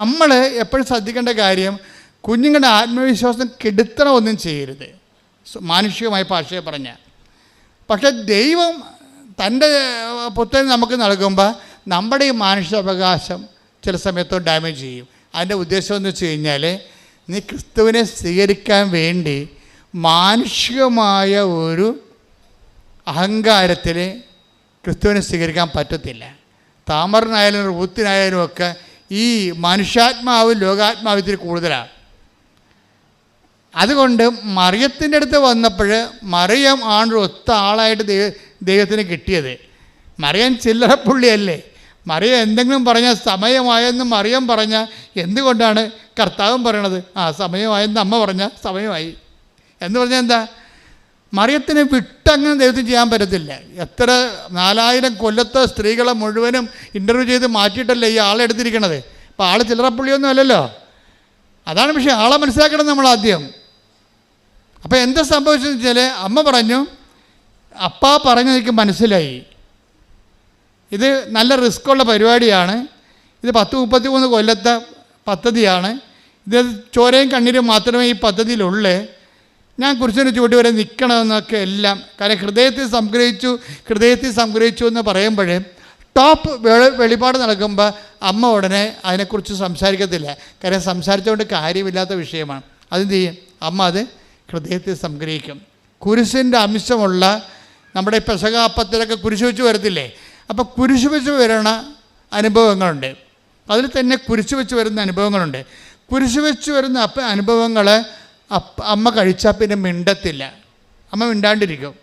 നമ്മൾ എപ്പോഴും ശ്രദ്ധിക്കേണ്ട കാര്യം കുഞ്ഞുങ്ങളുടെ ആത്മവിശ്വാസം കെടുത്തണമൊന്നും ചെയ്യരുത്. സ- മാനുഷികമായ ഭാഷയെ പറഞ്ഞ. പക്ഷെ ദൈവം തന്റെ പുത്രൻ നമുക്ക് നൽകുമ്പോൾ നമ്മുടെ ഈ മാനുഷികാവകാശം ചില സമയത്തോ ഡാമേജ് ചെയ്യും. അതിന്റെ ഉദ്ദേശം എന്ന് വെച്ച് കഴിഞ്ഞാൽ നീ ക്രിസ്തുവിനെ സ്വീകരിക്കാൻ വേണ്ടി മാനുഷികമായ ഒരു അഹങ്കാരത്തിൽ ക്രിസ്തുവിനെ സ്വീകരിക്കാൻ പറ്റത്തില്ല. താമരനായാലും റൂത്തിനായാലും ഒക്കെ ഈ മനുഷ്യാത്മാവ് ലോകാത്മാവ് ഇത്തിരി കൂടുതലാണ് അതുകൊണ്ട് മറിയത്തിന്റെ അടുത്ത് വന്നപ്പോൾ മറിയം ആണ് ഒത്ത ആളായിട്ട് ദൈവ ദൈവത്തിന് കിട്ടിയത്. മറിയം ചില്ലറ പുള്ളിയല്ലേ മറിയം എന്തെങ്കിലും പറഞ്ഞാൽ സമയമായെന്ന് മറിയം പറഞ്ഞാൽ എന്തുകൊണ്ടാണ് കർത്താവും പറയണത്? ആ സമയമായെന്ന് അമ്മ പറഞ്ഞാൽ സമയമായി. എന്ന് പറഞ്ഞാൽ എന്താ? മറിയത്തിനെ വിട്ടങ്ങനെ ദൈവത്തിന് ചെയ്യാൻ പറ്റത്തില്ല. എത്ര നാലായിരം കൊല്ലത്തെ സ്ത്രീകളെ മുഴുവനും ഇന്റർവ്യൂ ചെയ്ത് മാറ്റിയിട്ടല്ലേ ഈ ആളെ എടുത്തിരിക്കണത്? അപ്പോൾ ആൾ ചില്ലറപ്പുള്ളിയൊന്നും അല്ലല്ലോ. അതാണ് പക്ഷേ ആളെ മനസ്സിലാക്കണം നമ്മൾ ആദ്യം. അപ്പോൾ എന്താ സംഭവിച്ചതെന്ന് വെച്ചാൽ അമ്മ പറഞ്ഞു അപ്പ പറഞ്ഞു എനിക്ക് മനസ്സിലായി. ഇത് നല്ല റിസ്ക്കുള്ള പരിപാടിയാണ്. ഇത് പത്ത് മുപ്പത്തി മൂന്ന് കൊല്ലത്തെ പദ്ധതിയാണ്. ഇത് ചോരയും കണ്ണീരും മാത്രമേ ഈ പദ്ധതിയിലുള്ളൂ. ഞാൻ കുരിശിന് വരെ നിൽക്കണമെന്നൊക്കെ എല്ലാം കാരണം ഹൃദയത്തിൽ സംഗ്രഹിച്ചു ഹൃദയത്തിൽ സംഗ്രഹിച്ചു എന്ന് പറയുമ്പോഴേ ടോപ്പ് വെളി വെളിപാട് നടക്കുമ്പോൾ അമ്മ ഉടനെ അതിനെക്കുറിച്ച് സംസാരിക്കത്തില്ല. കാര്യം സംസാരിച്ചുകൊണ്ട് കാര്യമില്ലാത്ത വിഷയമാണ്. അതെന്ത് ചെയ്യും? അമ്മ അത് ഹൃദയത്തിൽ സംഗ്രഹിക്കും. കുരിശിന്റെ അംശമുള്ള നമ്മുടെ പെസകാപ്പത്തിലൊക്കെ കുരിശ് വെച്ച് വരത്തില്ലേ? അപ്പോൾ കുരിശ് വെച്ച് വരണ അനുഭവങ്ങളുണ്ട്. അതിൽ തന്നെ കുരിശ് വെച്ച് വരുന്ന അനുഭവങ്ങളുണ്ട്. കുരിശ് വെച്ച് വരുന്ന അപ്പ അനുഭവങ്ങൾ അപ്പ അമ്മ കഴിച്ചാൽ പിന്നെ മിണ്ടത്തില്ല. അമ്മ മിണ്ടാണ്ടിരിക്കും.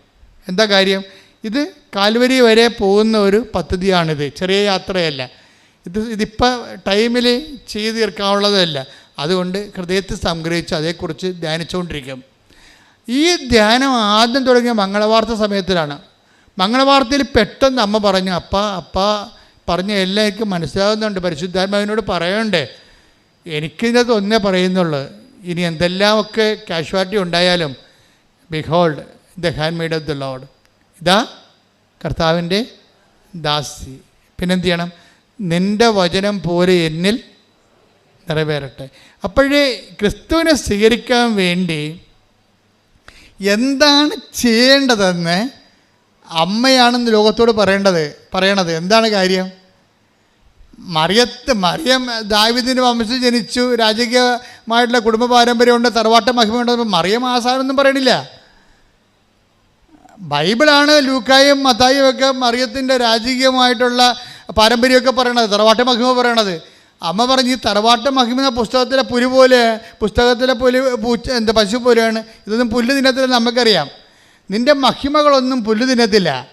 എന്താ കാര്യം? ഇത് കാൽവരി വരെ പോകുന്ന ഒരു പദ്ധതിയാണിത്. ചെറിയ യാത്രയല്ല. ഇത് ഇതിപ്പോൾ ടൈമിൽ ചെയ്തു തീർക്കാനുള്ളതല്ല. അതുകൊണ്ട് ഹൃദയത്തിൽ സംഗ്രഹിച്ച് അതേക്കുറിച്ച് ധ്യാനിച്ചുകൊണ്ടിരിക്കും ഈ ധ്യാനം ആദ്യം തുടങ്ങിയ മംഗളവാർത്ത സമയത്തിലാണ്. മംഗളവാർത്തയിൽ പെട്ടെന്ന് അമ്മ പറഞ്ഞു അപ്പ അപ്പ പറഞ്ഞ എല്ലാവർക്കും മനസ്സിലാകുന്നുണ്ട് പരിശുദ്ധാത്മാവിനോട് പറയണ്ടേ? എനിക്കിതിനകത്ത് ഒന്നേ പറയുന്നുള്ളൂ. ഇനി എന്തെല്ലാമൊക്കെ കാഷ്വാലിറ്റി ഉണ്ടായാലും behold the handmaid of the Lord ഇതാ കർത്താവിന്റെ ദാസി. പിന്നെന്ത് ചെയ്യണം? നിന്റെ വചനം പോലെ എന്നിൽ നിറവേറട്ടെ. അപ്പോഴേ ക്രിസ്തുവിനെ സ്വീകരിക്കാൻ വേണ്ടി എന്താണ് ചെയ്യേണ്ടതെന്ന് അമ്മയാണെന്ന് ലോകത്തോട് പറയേണ്ടത് പറയണത്? എന്താണ് കാര്യം? മറിയത്ത് മറിയം ദാവിദിന്റെ വംശത്തിൽ ജനിച്ചു രാജകീയമായിട്ടുള്ള കുടുംബ പാരമ്പര്യമുണ്ട് തറവാട്ട മഹിമയുണ്ട് മറിയം ആസാനൊന്നും പറയണില്ല. ബൈബിളാണ് ലൂക്കായും മത്തായും ഒക്കെ മറിയത്തിന്റെ രാജകീയമായിട്ടുള്ള പാരമ്പര്യമൊക്കെ പറയണത് തറവാട്ട മഹിമ പറയണത്. അമ്മ പറഞ്ഞു ഈ തറവാട്ട മഹിമ പുസ്തകത്തിലെ പുലി പോലെ പുസ്തകത്തിലെ പുലി പൂച്ച എന്താ പശു പോലെയാണ് ഇതൊന്നും പുല്ല് തിന്നത്തില്ല നമുക്കറിയാം. നിന്റെ മഹിമകളൊന്നും പുല്ല് തിന്നത്തില്ല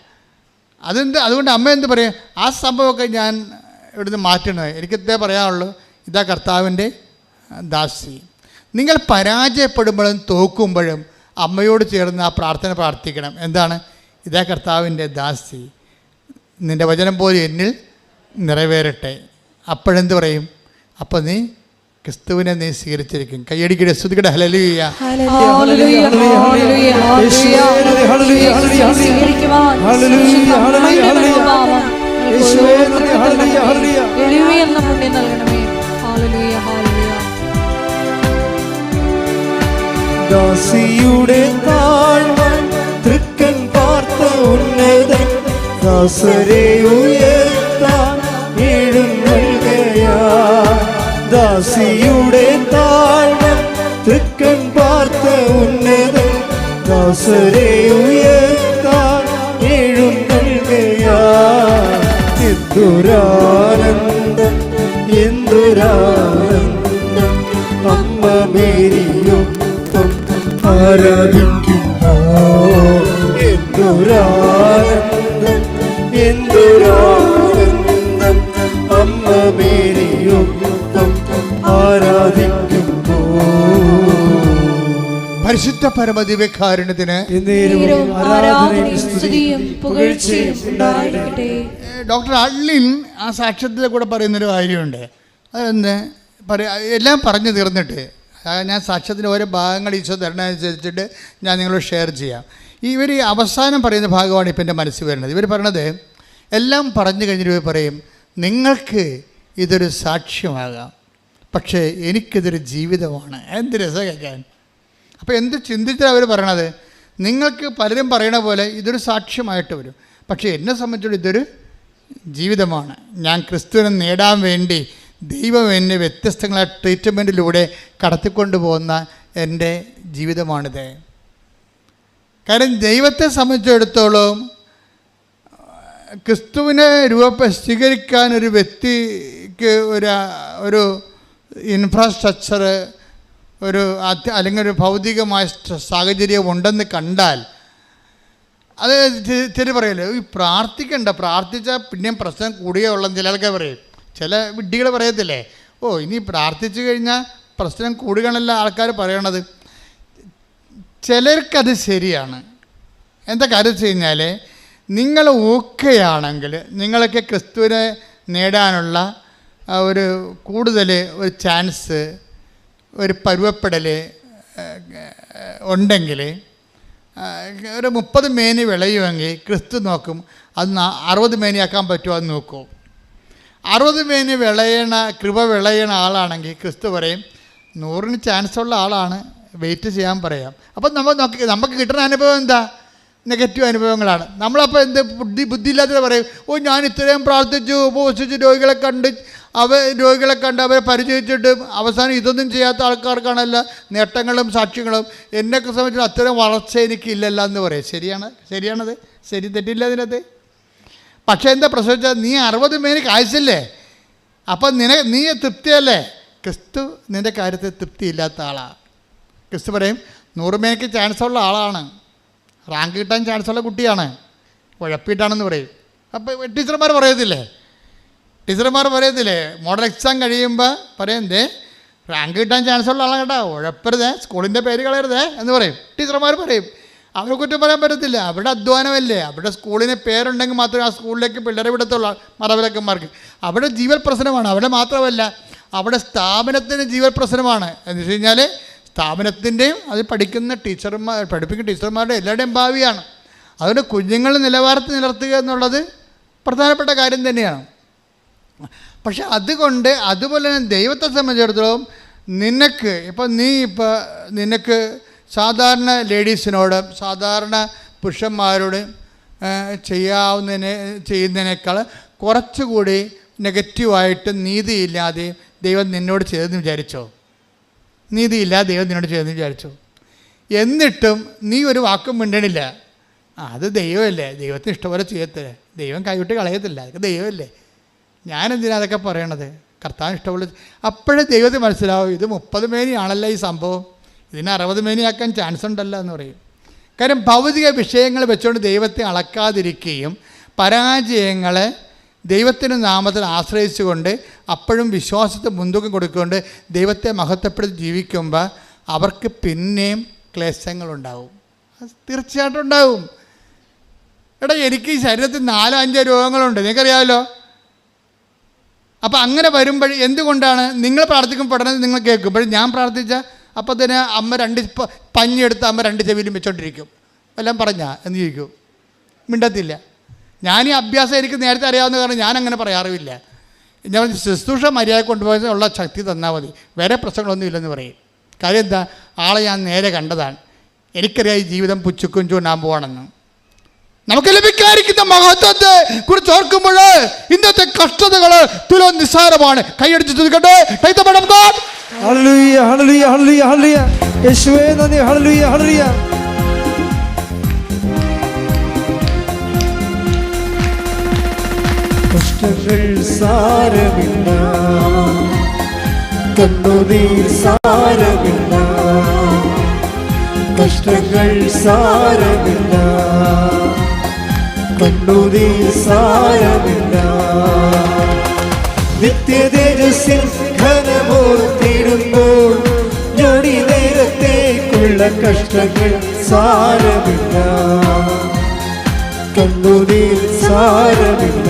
അതെന്ത് അതുകൊണ്ട് അമ്മ എന്ത് പറയും? ആ സംഭവമൊക്കെ ഞാൻ ഇവിടുന്ന് മാറ്റണത് എനിക്കത്തേ പറയാനുള്ളൂ ഇതാ കർത്താവിന്റെ ദാസി. നിങ്ങൾ പരാജയപ്പെടുമ്പോഴും തോക്കുമ്പോഴും അമ്മയോട് ചേർന്ന് ആ പ്രാർത്ഥന പ്രാർത്ഥിക്കണം. എന്താണ്? ഇതാ കർത്താവിന്റെ ദാസി. നിന്റെ വചനം പോലെ എന്നിൽ നിറവേറട്ടെ. അപ്പോഴെന്ത് പറയും? അപ്പോൾ നീ ക്രിസ്തുവിനെ നീ സ്വീകരിച്ചിരിക്കും. കയ്യടിക്കട സ്തുതിക്കടെ. ഹലലിയ ഹല്ലേലൂയ, നൽകണമേ. ദാസിയുടെ താഴ്വൻ തൃക്കൻ പാർത്ത ഉന്നതൻ ദാസരെ ഉയർത്താൻ എഴുന്നള്ളുകയാ ദാസിയുടെ താഴ്വൻ തൃക്കൻ പാർത്ത ഉന്നതൻ ദാസരെ ഉയർത്താൻ എഴുന്നള്ളുകയാ എന്തൊരാനന്ദം എന്തൊരാനന്ദം. അമ്മ മേരിയൊപ്പം ആരാധിക്കുന്നു എന്തൊരാനന്ദം പരിശുദ്ധ പുകഴ്ചയും ഉണ്ടായിരിക്കട്ടെ. ഡോക്ടർ അള്ളിൻ ആ സാക്ഷ്യത്തിൽ കൂടെ പറയുന്നൊരു കാര്യമുണ്ട്. അതെന്ന് പറയാ എല്ലാം പറഞ്ഞു തീർന്നിട്ട് ആ ഞാൻ സാക്ഷ്യത്തിന്റെ ഓരോ ഭാഗങ്ങൾ ഈശോ തരണമനുസരിച്ചിട്ട് ഞാൻ നിങ്ങളോട് ഷെയർ ചെയ്യാം. ഈ ഇവർ ഈ അവസാനം പറയുന്ന ഭാഗമാണ് ഇപ്പം എന്റെ മനസ്സിൽ വരുന്നത്. ഇവർ പറയണത് എല്ലാം പറഞ്ഞു കഴിഞ്ഞിട്ട് ഇവർ പറയും നിങ്ങൾക്ക് ഇതൊരു സാക്ഷ്യമാകാം. പക്ഷേ എനിക്കിതൊരു ജീവിതമാണ്. എന്ത് രസം കേൾക്കാൻ? അപ്പോൾ എന്ത് ചിന്തിച്ചാണ് അവർ പറയണത്? നിങ്ങൾക്ക് പലരും പറയണ പോലെ ഇതൊരു സാക്ഷ്യമായിട്ട് വരും. പക്ഷേ എന്നെ സംബന്ധിച്ചിടത്തോളം ഇതൊരു ജീവിതമാണ്. ഞാൻ ക്രിസ്തുവിനെ നേടാൻ വേണ്ടി ദൈവം എന്നെ വ്യത്യസ്തങ്ങളായ ട്രീറ്റ്മെന്റിലൂടെ കടത്തിക്കൊണ്ട് പോകുന്ന എന്റെ ജീവിതമാണിത്. കാരണം ദൈവത്തെ സംബന്ധിച്ചിടത്തോളം ക്രിസ്തുവിനെ രൂപ സ്വീകരിക്കാൻ ഒരു വ്യക്തിക്ക് ഒരു ഒരു ഇൻഫ്രാസ്ട്രക്ചർ ഒരു അല്ലെങ്കിൽ ഒരു ഭൗതികമായ സാഹചര്യം ഉണ്ടെന്ന് കണ്ടാൽ അത് തിരി പറയല്ലോ? ഈ പ്രാർത്ഥിക്കണ്ട. പ്രാർത്ഥിച്ചാൽ പിന്നെയും പ്രശ്നം കൂടിയേ ഉള്ളെന്ന് ചിലർക്ക് പറയും. ചില വിഡ്ഢികൾ പറയത്തില്ലേ? ഓ ഇനി പ്രാർത്ഥിച്ചു കഴിഞ്ഞാൽ പ്രശ്നം കൂടുകയാണല്ലോ ആൾക്കാർ പറയണത്. ചിലർക്കത് ശരിയാണ്. എന്താ കാര്യം വെച്ച് കഴിഞ്ഞാൽ നിങ്ങൾ ഓക്കെയാണെങ്കിൽ നിങ്ങളൊക്കെ ക്രിസ്തുവിനെ നേടാനുള്ള ഒരു കൂടുതൽ ഒരു ചാൻസ് ഒരു പരുവപ്പെടൽ ഉണ്ടെങ്കിൽ ഒരു മുപ്പത് മേനി വിളയുമെങ്കിൽ ക്രിസ്തു നോക്കും അത് അറുപത് മേനിയാക്കാൻ പറ്റുമോ അത് നോക്കും. അറുപത് മേനി വിളയണ കൃപ വിളയണ ആളാണെങ്കിൽ ക്രിസ്തു പറയും നൂറിന് ചാൻസ് ഉള്ള ആളാണ് വെയിറ്റ് ചെയ്യാൻ പറയാം. അപ്പം നമ്മൾ നോക്കി നമുക്ക് കിട്ടുന്ന അനുഭവം എന്താ? നെഗറ്റീവ് അനുഭവങ്ങളാണ്. നമ്മളപ്പോൾ എന്ത് ബുദ്ധി ബുദ്ധിയില്ലാത്തത് പറയും ഓ ഞാൻ ഇത്രയും പ്രാർത്ഥിച്ചു ഉപവസിച്ച് രോഗികളെ കണ്ട് അവ രോഗികളെ കണ്ട് അവരെ പരിചയിച്ചിട്ട് അവസാനം ഇതൊന്നും ചെയ്യാത്ത ആൾക്കാർക്കാണല്ല നേട്ടങ്ങളും സാക്ഷ്യങ്ങളും. എന്നെയൊക്കെ സംബന്ധിച്ച് അത്തരം വളർച്ച എനിക്കില്ലല്ല എന്ന് പറയും. ശരിയാണ്? ശരിയാണത്? ശരി തെറ്റില്ല അതിനകത്ത്? പക്ഷേ എന്താ പ്രശ്നം വെച്ചാൽ നീ അറുപത് മേന് കാഴ്ചല്ലേ അപ്പം നിന നീ തൃപ്തിയല്ലേ? ക്രിസ്തു നിന്റെ കാര്യത്തിൽ തൃപ്തിയില്ലാത്ത ആളാണ് ക്രിസ്തു പറയും നൂറ് ചാൻസ് ഉള്ള ആളാണ്. റാങ്ക് കിട്ടാൻ ചാൻസ് ഉള്ള കുട്ടിയാണ്. ഉഴപ്പിട്ടാണെന്ന് പറയും. അപ്പോൾ ടീച്ചർമാർ പറയത്തില്ലേ? ടീച്ചർമാർ പറയത്തില്ലേ? മോഡൽ എക്സാം കഴിയുമ്പോൾ പറയും ദേ റാങ്ക് കിട്ടാൻ ചാൻസ് ഉള്ള ആളാണ് കേട്ടോ. ഉഴപ്പരുതേ സ്കൂളിന്റെ പേര് കളയരുതേ എന്ന് പറയും. ടീച്ചർമാർ പറയും അവരെ കുറ്റം പറയാൻ പറ്റത്തില്ല. അവിടെ അധ്വാനമല്ലേ. അവിടെ സ്കൂളിന് പേരുണ്ടെങ്കിൽ മാത്രമേ ആ സ്കൂളിലേക്ക് പിള്ളേരെ വിടത്തുള്ളൂ മാതാപിതാക്കന്മാർക്ക്. അവിടെ ജീവൽ പ്രശ്നമാണ്. അവിടെ മാത്രമല്ല അവിടെ സ്ഥാപനത്തിന് ജീവൽ പ്രശ്നമാണ്. എന്ന് വെച്ച് കഴിഞ്ഞാൽ സ്ഥാപനത്തിന്റെയും അത് പഠിക്കുന്ന ടീച്ചർമാർ പഠിപ്പിക്കുന്ന ടീച്ചർമാരുടെ എല്ലാവരുടെയും ഭാവിയാണ്. അതുകൊണ്ട് കുഞ്ഞുങ്ങളെ നിലവാരത്തിൽ നിലർത്തുക എന്നുള്ളത് പ്രധാനപ്പെട്ട കാര്യം തന്നെയാണ്. പക്ഷെ അതുകൊണ്ട് അതുപോലെ തന്നെ ദൈവത്തെ സംബന്ധിച്ചിടത്തോളം നിനക്ക് ഇപ്പം നീ ഇപ്പോൾ നിനക്ക് സാധാരണ ലേഡീസിനോട് സാധാരണ പുരുഷന്മാരോട് ചെയ്യാവുന്നതിനെ ചെയ്യുന്നതിനേക്കാൾ കുറച്ചുകൂടി നെഗറ്റീവായിട്ട് നീതിയില്ലാതെ ദൈവം നിന്നോട് ചെയ്തെന്ന് വിചാരിച്ചോ? നീതിയില്ലാതെ ദൈവം നിന്നോട് ചെയ്തെന്ന് വിചാരിച്ചു. എന്നിട്ടും നീ ഒരു വാക്കും മിണ്ടണില്ല. അത് ദൈവമല്ലേ? ദൈവത്തിന് ഇഷ്ടപോലെ ചെയ്യത്തില്ല? ദൈവം കൈവിട്ട് കളയത്തില്ല. അതൊക്കെ ദൈവമല്ലേ? ഞാനെന്തിനാ അതൊക്കെ പറയണത്? കർത്താവിന് ഇഷ്ടമുള്ള അപ്പോഴേ ദൈവത്തിന് മനസ്സിലാവും ഇത് മുപ്പത് മേനിയാണല്ലോ ഈ സംഭവം. ഇതിന് അറുപത് മേനിയാക്കാൻ ചാൻസ് ഉണ്ടല്ലോ എന്ന് പറയും. കാരണം ഭൗതിക വിഷയങ്ങൾ വെച്ചുകൊണ്ട് ദൈവത്തെ അളക്കാതിരിക്കുകയും പരാജയങ്ങളെ ദൈവത്തിന്റെ നാമത്തിൽ ആശ്രയിച്ചുകൊണ്ട് അപ്പോഴും വിശ്വാസത്തെ മുൻതൂക്കം കൊടുക്കൊണ്ട് ദൈവത്തെ മഹത്വപ്പെടുത്തി ജീവിക്കുമ്പോൾ അവർക്ക് പിന്നെയും ക്ലേശങ്ങളുണ്ടാവും. തീർച്ചയായിട്ടും ഉണ്ടാവും. എടാ എനിക്ക് ഈ ശരീരത്തിൽ നാലോ അഞ്ചോ രോഗങ്ങളുണ്ട്. നിങ്ങൾക്കറിയാമല്ലോ? അപ്പോൾ അങ്ങനെ വരുമ്പോൾ എന്തുകൊണ്ടാണ് നിങ്ങൾ പ്രാർത്ഥിക്കും പഠനം നിങ്ങൾ കേൾക്കും. പക്ഷേ ഞാൻ പ്രാർത്ഥിച്ച അപ്പോൾ തന്നെ അമ്മ രണ്ട് പഞ്ഞെടുത്ത് അമ്മ രണ്ട് ചെവിയിലും വെച്ചോണ്ടിരിക്കും. എല്ലാം പറഞ്ഞാ? എന്ന് ചോദിക്കും. മിണ്ടത്തില്ല. ഞാൻ ഈ അഭ്യാസം എനിക്ക് നേരത്തെ അറിയാവുന്ന കാരണം ഞാൻ അങ്ങനെ പറയാറുമില്ല. ഞാൻ ശുശ്രൂഷ മര്യാദ കൊണ്ടുപോയത് ഉള്ള ശക്തി തന്നാൽ മതി. വേറെ പ്രശ്നങ്ങളൊന്നും ഇല്ലെന്ന് പറയും. കാര്യം എന്താ? ആളെ ഞാൻ നേരെ കണ്ടതാണ്. എനിക്കറിയാം ഈ ജീവിതം പുച്ചുക്കും ചൂണ്ടാൻ പോകണമെന്ന് നമുക്ക് ലഭിക്കാതിരിക്കുന്ന മഹത്വത്തെ കുറിച്ച് ഓർക്കുമ്പോൾ ഇന്നത്തെ കഷ്ടതകൾ തുലോ നിസ്സാരമാണ്. കൈയടിച്ച് തുതിക്കട്ടെ ഹല്ലേലൂയ യേശുവേ നന്ദി. ഹല്ലേലൂയ ഹല്ലേലൂയ കഷ്ടങ്ങൾ സാരമില്ല. കണ്ണുനീർ സാരമില്ല. കഷ്ടങ്ങൾ സാരമില്ല. കണ്ണുനീർ സാരമില്ല. നിത്യതേജസ്സിൽ ഘനമോർത്തിടുമ്പോൾ ഞൊടി നേരത്തേക്കുള്ള കഷ്ടങ്ങൾ സാരമില്ല. കണ്ണുനീർ സാരമില്ല.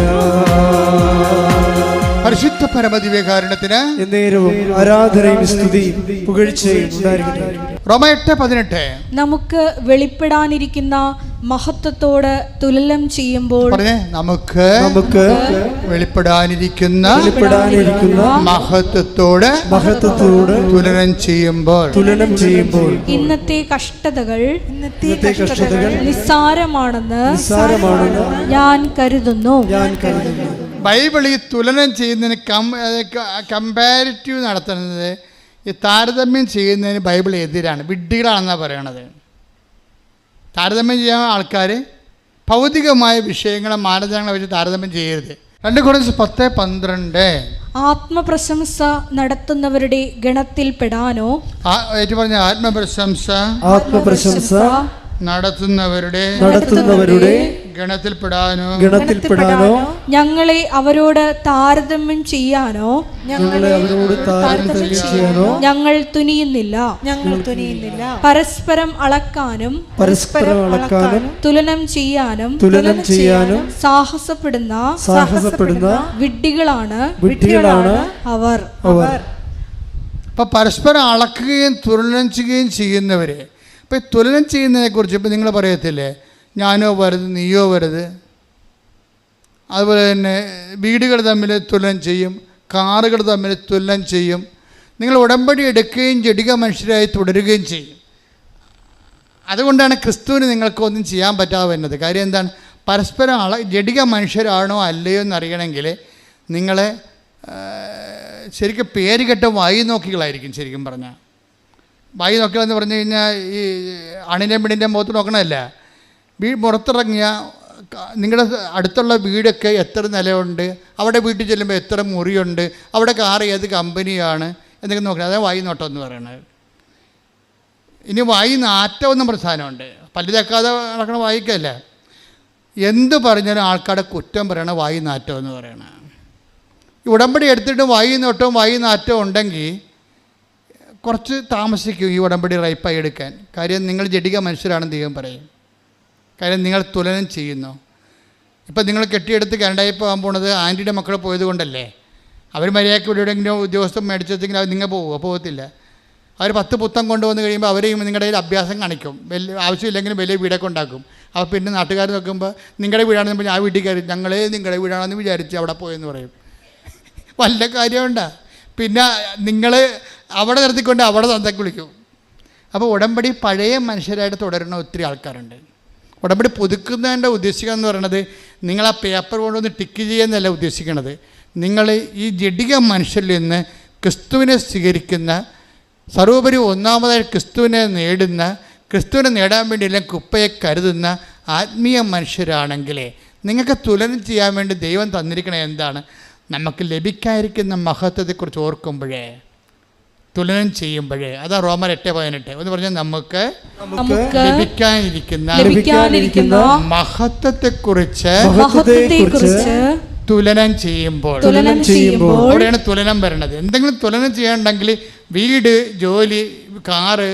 പരിശുദ്ധ പരമദിവ്യകാരണത്തിന് എന്നേരവും ആരാധനയും സ്തുതിയും പുകഴ്ചയും ഉണ്ടായിരിക്കട്ടെ. റോമ എട്ട് പതിനെട്ട്. നമുക്ക് വെളിപ്പെടാനിരിക്കുന്ന മഹത്വത്തോട് തുലലം ചെയ്യുമ്പോൾ നമുക്ക് നമുക്ക് വെളിപ്പെടാനിരിക്കുന്ന വെളിപ്പെടാനിരിക്കുന്ന മഹത്വത്തോട് മഹത്വത്തോട് തുലനം ചെയ്യുമ്പോൾ തുലനം ചെയ്യുമ്പോൾ ഇന്നത്തെ കഷ്ടതകൾ ഇന്നത്തെ കഷ്ടതകൾ നിസ്സാരമാണെന്ന് നിസ്സാരമാണെന്ന് ഞാൻ കരുതുന്നു. ഞാൻ കരുതുന്നു. ബൈബിൾ ഈ തുലനം ചെയ്യുന്നതിന് കം കമ്പാരിറ്റീവ് നടത്തുന്നത് ഈ താരതമ്യം ചെയ്യുന്നതിന് ബൈബിൾ എതിരാണ്. വിഡ്ഢികളാണെന്നാണ് പറയണത്. താരതമ്യം ചെയ്യാൻ ആൾക്കാർ ഭൗതികമായ വിഷയങ്ങളെ മാനദണ്ഡങ്ങളെ വെച്ച് താരതമ്യം ചെയ്യരുത്. രണ്ട് കുറച്ച് പത്ത് പന്ത്രണ്ട്. ആത്മപ്രശംസ നടത്തുന്നവരുടെ ഗണത്തിൽ പെടാനോ ഏറ്റു പറഞ്ഞ ആത്മപ്രശംസ. ആത്മപ്രശംസ നടത്തുന്നവരുടെ നടത്തുന്നവരുടെ ഗണത്തിൽപ്പെടാനോ ഗണത്തിൽപ്പെടാനോ ഞങ്ങളെ അവരോട് താരതമ്യം ചെയ്യാനോ ഞങ്ങളെ അവരോട് താരതമ്യം ചെയ്യാനോ ഞങ്ങൾ തുനിയുന്നില്ല. ഞങ്ങൾ തുനിയുന്നില്ല. പരസ്പരം അളക്കാനും പരസ്പരം അളക്കാനും തുലനം ചെയ്യാനും തുലനം ചെയ്യാനും സാഹസപ്പെടുന്ന സാഹസപ്പെടുന്ന വിഡ്ഢികളാണ് വിഡ്ഢികളാണ് അവർ. അവർ. അപ്പൊ പരസ്പരം അളക്കുകയും തുലനം ചെയ്യുകയും ചെയ്യുന്നവർ ഈ തുലനം ചെയ്യുന്നതിനെക്കുറിച്ച് ഇപ്പം നിങ്ങൾ പറയത്തില്ലേ? ഞാനോ വരുത് നീയോ വരുത് അതുപോലെ തന്നെ വീടുകൾ തമ്മിൽ തുലനം ചെയ്യും കാറുകൾ തമ്മിൽ തുലനം ചെയ്യും. നിങ്ങൾ ഉടമ്പടി എടുക്കുകയും ജടിക മനുഷ്യരായി തുടരുകയും ചെയ്യും. അതുകൊണ്ടാണ് ക്രിസ്തുവിന് നിങ്ങൾക്കൊന്നും ചെയ്യാൻ പറ്റാതെ വരുന്നത്. കാര്യം എന്താണ്? പരസ്പരം ആളെ ജടിക മനുഷ്യരാണോ അല്ലയോ എന്നറിയണമെങ്കിൽ നിങ്ങളെ ശരിക്കും പേര് കെട്ട വായി നോക്കികളായിരിക്കും ശരിക്കും പറഞ്ഞാൽ. വായി നോക്കിയെന്ന് പറഞ്ഞു കഴിഞ്ഞാൽ ഈ അണിന്റെ പിടിന്റെ മുഖത്ത് നോക്കണമല്ല വീട് പുറത്തിറങ്ങിയ നിങ്ങളുടെ അടുത്തുള്ള വീടൊക്കെ എത്ര നിലയുണ്ട്? അവിടെ വീട്ടിൽ ചെല്ലുമ്പോൾ എത്ര മുറിയുണ്ട്? അവിടെ കാർ ഏത് കമ്പനിയാണ്? എന്നൊക്കെ നോക്കണം. അതാണ് വായി നോട്ടം എന്ന് പറയുന്നത് ഇനി വായി നാറ്റം എന്നും പറഞ്ഞ സാധനമുണ്ട്. പല്ല് തേക്കാതെ നടക്കണ വായിക്കല്ല എന്ത് പറഞ്ഞാലും ആൾക്കാരുടെ കുറ്റം പറയണ വായി നാറ്റം എന്ന് പറയണ ഉടമ്പടി എടുത്തിട്ട് വായി നോട്ടവും വായി നാറ്റവും ഉണ്ടെങ്കിൽ കുറച്ച് താമസിക്കും ഈ ഉടമ്പടി റൈപ്പായി എടുക്കാൻ. കാര്യം നിങ്ങൾ ജഡിക മനുഷ്യരാണെന്ന് ദൈവം പറയും. കാര്യം നിങ്ങൾ തുലനം ചെയ്യുന്നു. ഇപ്പം നിങ്ങൾ കെട്ടിയെടുത്ത് കാനഡയിൽ പോകാൻ പോണത് ആന്റിയുടെ മക്കൾ പോയത് കൊണ്ടല്ലേ? അവർ മര്യാദയ്ക്ക് ഇവിടെ എവിടെയെങ്കിലും ഉദ്യോഗസ്ഥം മേടിച്ചെങ്കിൽ അവർ നിങ്ങൾ പോകുമോ പോകത്തില്ല. അവർ പത്ത് പുത്തം കൊണ്ടുവന്ന് കഴിയുമ്പോൾ അവരെയും നിങ്ങളുടെ കയ്യിൽ അഭ്യാസം കാണിക്കും. വലിയ ആവശ്യമില്ലെങ്കിലും വലിയ വീടൊക്കെ ഉണ്ടാക്കും. അപ്പോൾ പിന്നെ നാട്ടുകാർ നോക്കുമ്പോൾ നിങ്ങളുടെ വീടാണെന്ന് പറഞ്ഞാൽ ആ വീട്ടിൽ കയറി ഞങ്ങളെ നിങ്ങളുടെ വീടാണെന്ന് വിചാരിച്ച് അവിടെ പോയെന്ന് പറയും. വല്ല കാര്യമുണ്ടാ. പിന്നെ നിങ്ങൾ അവിടെ നിർത്തിക്കൊണ്ട് അവിടെ തന്തക്ക് വിളിക്കും അപ്പോൾ ഉടമ്പടി പഴയ മനുഷ്യരായിട്ട് തുടരുന്ന ഒത്തിരി ആൾക്കാരുണ്ട്. ഉടമ്പടി പുതുക്കുന്നതിന്റെ ഉദ്ദേശിക്കുക എന്ന് പറയുന്നത് നിങ്ങൾ ആ പേപ്പർ കൊണ്ടൊന്ന് ടിക്ക് ചെയ്യുന്നതല്ല ഉദ്ദേശിക്കുന്നത് നിങ്ങൾ ഈ ജഡിക മനുഷ്യരിൽ നിന്ന് ക്രിസ്തുവിനെ സ്വീകരിക്കുന്ന സർവോപരി ഒന്നാമതായി ക്രിസ്തുവിനെ നേടുന്ന ക്രിസ്തുവിനെ നേടാൻ വേണ്ടി എല്ലാം കുപ്പയെ കരുതുന്ന ആത്മീയ മനുഷ്യരാണെങ്കിലേ നിങ്ങൾക്ക് തുലനം ചെയ്യാൻ വേണ്ടി ദൈവം തന്നിരിക്കണ എന്താണ്? നമുക്ക് ലഭിക്കാതിരിക്കുന്ന മഹത്വത്തെക്കുറിച്ച് ഓർക്കുമ്പോഴേ തുലനം ചെയ്യുമ്പോഴേ അതാ റോമർ എട്ട് പതിനെട്ട്. എന്ന് പറഞ്ഞാൽ നമുക്ക് നമുക്ക് ലഭിക്കാനിരിക്കുന്ന മഹത്വത്തെ മഹത്വത്തെക്കുറിച്ച് മഹത്വത്തെക്കുറിച്ച് തുലനം ചെയ്യുമ്പോൾ. തുലനം ചെയ്യുമ്പോൾ അവിടെയാണ് തുലനം വരണത് എന്തെങ്കിലും തുലനം ചെയ്യാനുണ്ടെങ്കിൽ വീട് ജോലി കാറ്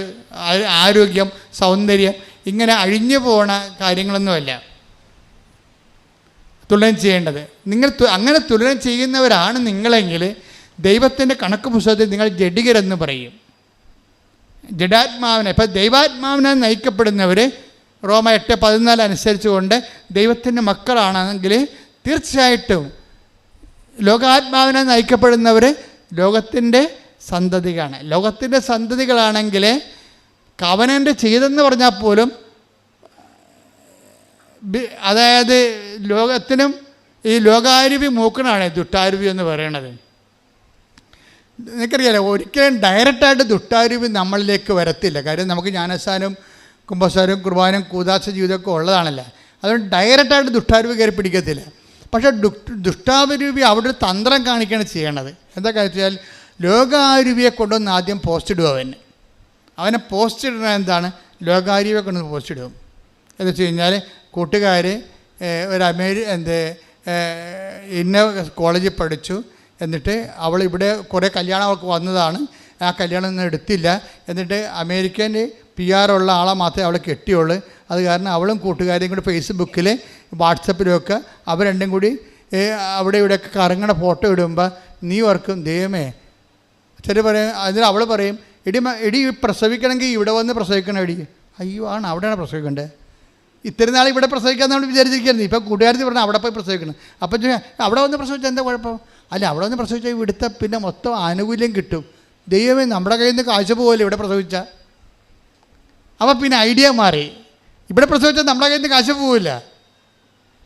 ആരോഗ്യം സൗന്ദര്യം ഇങ്ങനെ അഴിഞ്ഞു പോണ കാര്യങ്ങളൊന്നുമല്ല. തുലനം ചെയ്യേണ്ടത്. നിങ്ങൾ അങ്ങനെ തുലനം ചെയ്യുന്നവരാണ് നിങ്ങളെങ്കിൽ ദൈവത്തിന്റെ കണക്ക് പുസ്തകത്തിൽ നിങ്ങൾ ജഡികരെന്ന് പറയും. ജഡാത്മാവിനെ ഇപ്പം ദൈവാത്മാവിനെ നയിക്കപ്പെടുന്നവർ റോമ എട്ട് പതിനാല് അനുസരിച്ചുകൊണ്ട് ദൈവത്തിന്റെ മക്കളാണെങ്കിൽ തീർച്ചയായിട്ടും ലോകാത്മാവിനെ നയിക്കപ്പെടുന്നവർ ലോകത്തിന്റെ സന്തതികളാണ്. ലോകത്തിന്റെ സന്തതികളാണെങ്കിൽ കവനന്റെ ചെയ്തെന്ന് പറഞ്ഞാൽ പോലും അതായത് ലോകത്തിനും ഈ ലോകാരുവി മൂക്കണാണ് ദുട്ടാരുവി എന്ന് പറയണത്. നിനക്കറിയാലോ ഒരിക്കലും ഡയറക്റ്റായിട്ട് ദുട്ടാരൂപി നമ്മളിലേക്ക് വരത്തില്ല. കാര്യം നമുക്ക് ജ്ഞാനസ്ഥാനം കുംഭസാരം കുർബാനും കൂതാസ ജീവിതമൊക്കെ ഉള്ളതാണല്ലോ. അതുകൊണ്ട് ഡയറക്റ്റായിട്ട് ദുഷ്ടാരൂപി കയറി പിടിക്കത്തില്ല. പക്ഷേ ദുഷ് ദുഷ്ടാരൂപി അവിടെ ഒരു തന്ത്രം കാണിക്കുകയാണ് ചെയ്യണത്. എന്താ വെച്ചാൽ ലോകാരൂപിയെ കൊണ്ടുവന്ന് ആദ്യം പോസ്റ്റ് ഇടുക അവന്. അവനെ പോസ്റ്റ് ഇടുന്നത് എന്താണ്? ലോകാരൂപിയെ കൊണ്ടുവന്ന് പോസ്റ്റ് ഇടും. എന്ന് വെച്ച് കഴിഞ്ഞാൽ കൂട്ടുകാർ ഒരു അമേരി എന്ത് ഇന്ന കോളേജിൽ പഠിച്ചു. എന്നിട്ട് അവൾ ഇവിടെ കുറേ കല്യാണം അവൾക്ക് വന്നതാണ്. ആ കല്യാണം ഒന്നും എടുത്തില്ല. എന്നിട്ട് അമേരിക്കൻ പി ഉള്ള ആളെ മാത്രമേ അവളെ കെട്ടിയുള്ളൂ. അത് കാരണം അവളും കൂട്ടുകാരെയും കൂടി ഫേസ്ബുക്കിൽ വാട്സപ്പിലുമൊക്കെ അവർ രണ്ടും കൂടി അവിടെ ഇവിടെയൊക്കെ കറങ്ങണ ഫോട്ടോ ഇടുമ്പോൾ നീ ഓർക്കും ദൈവമേ. ചില പറയും അതിന് അവൾ പറയും എടി എടി പ്രസവിക്കണമെങ്കിൽ ഇവിടെ വന്ന് പ്രസവിക്കണം എടി. അയ്യോ ആണ് അവിടെയാണ് പ്രസവിക്കേണ്ടത് ഇത്രയും നാൾ ഇവിടെ പ്രസവിക്കാൻ നമ്മൾ വിചാരിച്ചിരിക്കുന്നത്. ഇപ്പം കൂട്ടുകാരത്തിൽ പറഞ്ഞാൽ അവിടെ പോയി പ്രസവിക്കണം. അപ്പം അവിടെ വന്ന് പ്രസവിച്ചാൽ എന്താ കുഴപ്പം? അല്ല അവിടെ നിന്ന് പ്രസവിച്ചാൽ ഇവിടുത്തെ പിന്നെ മൊത്തം ആനുകൂല്യം കിട്ടും. ദൈവമേ നമ്മുടെ കയ്യിൽ നിന്ന് കാഴ്ച പോകുമല്ലോ ഇവിടെ പ്രസവിച്ച? അപ്പോൾ പിന്നെ ഐഡിയ മാറി. ഇവിടെ പ്രസവിച്ചാൽ നമ്മുടെ കയ്യിൽ നിന്ന് കാശ് പോവില്ല.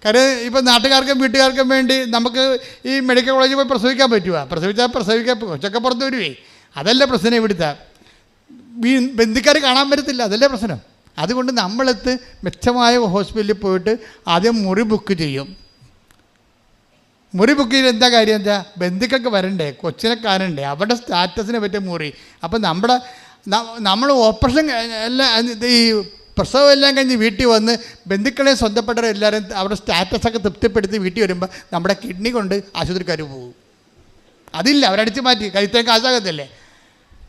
കാര്യം ഇപ്പം നാട്ടുകാർക്കും വീട്ടുകാർക്കും വേണ്ടി നമുക്ക് ഈ മെഡിക്കൽ കോളേജിൽ പോയി പ്രസവിക്കാൻ പറ്റുമോ പ്രസവിച്ചാൽ പ്രസവിക്കാൻ കൊച്ചൊക്കെ പുറത്ത് വരുവേ. അതല്ല പ്രശ്നം ഇവിടുത്തെ വീ ബന്ധുക്കാർ കാണാൻ പറ്റത്തില്ല അതല്ലേ പ്രശ്നം. അതുകൊണ്ട് നമ്മളെത്ത് മെച്ചമായ ഹോസ്പിറ്റലിൽ പോയിട്ട് ആദ്യം മുറി ബുക്ക് ചെയ്യും. മുറി ബുക്ക് ചെയ്ത് എന്താ കാര്യം എന്താ? ബന്ധുക്കൾക്ക് വരണ്ടേ കൊച്ചിനെ കാണണ്ടേ അവരുടെ സ്റ്റാറ്റസിനെ പറ്റിയ മുറി. അപ്പം നമ്മുടെ നമ്മൾ ഓപ്പറേഷൻ എല്ലാം ഈ പ്രസവം എല്ലാം കഴിഞ്ഞ് വീട്ടിൽ വന്ന് ബന്ധുക്കളെ സ്വന്തപ്പെട്ടവരെ എല്ലാവരും അവരുടെ സ്റ്റാറ്റസൊക്കെ തൃപ്തിപ്പെടുത്തി വീട്ടിൽ വരുമ്പോൾ നമ്മുടെ കിഡ്നി കൊണ്ട് ആശുപത്രിക്കാർ പോകും. അതില്ല അവരടിച്ച് മാറ്റി. കഴുത്തേക്ക് കാശാകത്തില്ലേ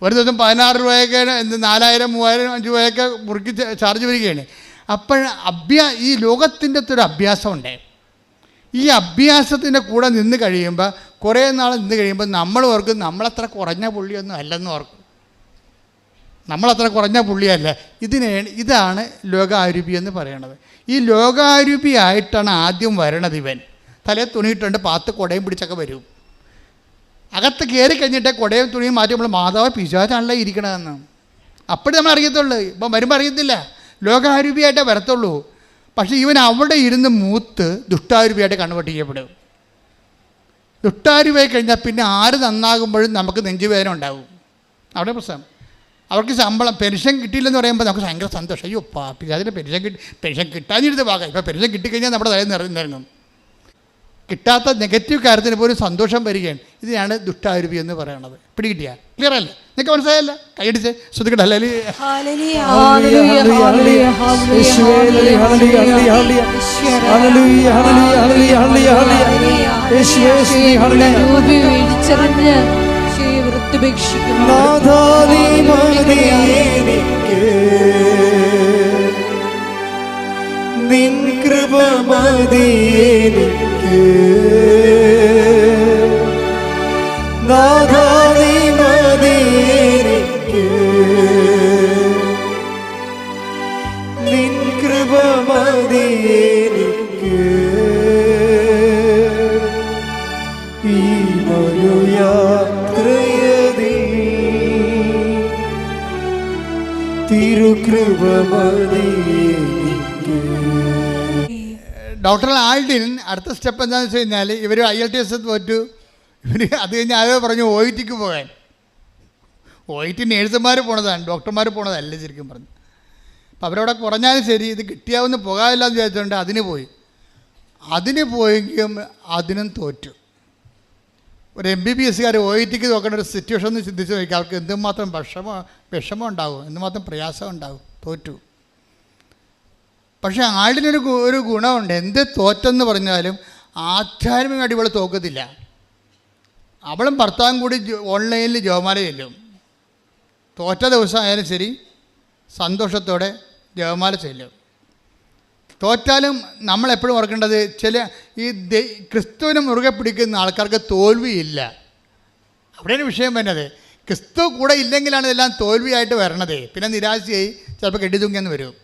ഒരു ദിവസം പതിനാറ് രൂപയൊക്കെ നാലായിരം മൂവായിരം അഞ്ച് രൂപയൊക്കെ മുറുക്കി ചാർജ് വരികയാണ്. അപ്പോൾ അഭ്യാ ഈ ലോകത്തിന്റെ ഒരു അഭ്യാസമുണ്ട്. ഈ അഭ്യാസത്തിന്റെ കൂടെ നിന്ന് കഴിയുമ്പോൾ കുറേ നാൾ നിന്ന് കഴിയുമ്പോൾ നമ്മൾ ഓർക്കും നമ്മളത്ര കുറഞ്ഞ പുള്ളിയൊന്നും അല്ലെന്ന് ഓർക്കും. നമ്മളത്ര കുറഞ്ഞ പുള്ളിയല്ല. ഇതിനെ ഇതാണ് ലോകാരൂപി എന്ന് പറയണത്. ഈ ലോകാരൂപി ആയിട്ടാണ് ആദ്യം വരണത് ഇവൻ. തലേ തുണിയിട്ടുണ്ട് പാത്ത് കുടയും പിടിച്ചൊക്കെ വരും. അകത്ത് കയറി കഴിഞ്ഞിട്ട് കുടയും തുണിയും മാറ്റി നമ്മൾ മാതാവ് പിശാചാണല്ലോ ഇരിക്കണതെന്ന്. അപ്പോഴും നമ്മൾ അറിയത്തുള്ളൂ ഇപ്പം വരുമ്പോൾ അറിയത്തില്ല. ലോകാരൂപിയായിട്ടേ വരത്തുള്ളൂ. പക്ഷേ ഇവൻ അവിടെ ഇരുന്ന് മൂത്ത് ദുഷ്ടാരൂപയായിട്ട് കൺവേർട്ട് ചെയ്യപ്പെടും ദുഷ്ടാരൂപയായി കഴിഞ്ഞാൽ പിന്നെ ആര് നന്നാകുമ്പോഴും നമുക്ക് നെഞ്ചുവേദന ഉണ്ടാകും അവിടെ പ്രശ്നം. അവർക്ക് ശമ്പളം പെൻഷൻ കിട്ടിയില്ലെന്ന് പറയുമ്പോൾ നമുക്ക് ഭയങ്കര സന്തോഷം. അയ്യോ പാപ്പി അതിന് പെൻഷൻ കിട്ടി പെൻഷൻ കിട്ടാതിരുന്ന് ഭാഗം ഇപ്പോൾ പെൻഷൻ കിട്ടിക്കഴിഞ്ഞാൽ നമ്മുടെ തലയിൽ നിറഞ്ഞു നിറങ്ങും. കിട്ടാത്ത നെഗറ്റീവ് കാര്യത്തിന് പോലും സന്തോഷം വരികയാണ് ഇതിനാണ് ദുഷ്ടാരൂപി എന്ന് പറയുന്നത് പിടികിട്ടിയ ക്ലിയർ അല്ലേ നിങ്ങൾക്ക് മനസ്സിലായല്ല കൈയടിച്ച് ശ്രദ്ധിക്കട്ടെ അല്ലെങ്കിൽ ഹല്ലേലൂയ ഹല്ലേലൂയ, നിൻ കൃപ മതി നാഥാനി നാഥാ, നീ മതി നിൻ കൃപ മതി എനിക്ക്. ഈ മനുയാത്രയതിൽ തിരുകൃപ മതി. ഡോക്ടർ ആൾഡിൻ അടുത്ത സ്റ്റെപ്പ് എന്താണെന്ന് വെച്ച് കഴിഞ്ഞാൽ ഇവർ ഐ എൽ ടി എസ് തോറ്റു ഇവർ അത് കഴിഞ്ഞ് ആരോ പറഞ്ഞു ഒ ടിക്ക് പോകാൻ. ഒ ടി നേഴ്സുമാർ പോണതാണ് ഡോക്ടർമാർ പോണതല്ല ശരിക്കും പറഞ്ഞു. അപ്പോൾ അവരവിടെ കുറഞ്ഞാലും ശരി ഇത് കിട്ടിയാവുന്ന പോകാമില്ല എന്ന് വിചാരിച്ചുകൊണ്ട് അതിന് പോയി. അതിന് പോയെങ്കിലും അതിനും തോറ്റു. ഒരു എം ബി ബി എസ്സുകാർ ഒ ഐ ടിക്ക് നോക്കേണ്ട ഒരു സിറ്റുവേഷൻ ഒന്ന് ചിന്തിച്ച് നോക്കി അവർക്ക് എന്തുമാത്രം വിഷമം വിഷമം ഉണ്ടാകും എന്തുമാത്രം പ്രയാസം ഉണ്ടാകും തോറ്റു. പക്ഷേ ആടിനൊരു ഒരു ഗുണമുണ്ട്. എന്ത് തോറ്റെന്ന് പറഞ്ഞാലും ആധ്യാത്മികമായിട്ട് ഇവൾ തോക്കത്തില്ല. അവളും ഭർത്താവും കൂടി ഓൺലൈനിൽ ജോമാല ചെല്ലും. തോറ്റ ദിവസം ആയാലും ശരി സന്തോഷത്തോടെ ജപമാല ചെല്ലും. തോറ്റാലും നമ്മൾ എപ്പോഴും ഓർക്കേണ്ടത് ചില ഈ ക്രിസ്തുവിനെ മുറുകെ പിടിക്കുന്ന ആൾക്കാർക്ക് തോൽവിയില്ല. അവിടെയാണ് വിഷയം വരുന്നത് ക്രിസ്തു കൂടെ ഇല്ലെങ്കിലാണ് ഇതെല്ലാം തോൽവിയായിട്ട് വരണത്. പിന്നെ നിരാശയായി ചിലപ്പോൾ കെട്ടിത്തൂങ്ങിയെന്ന് വരും.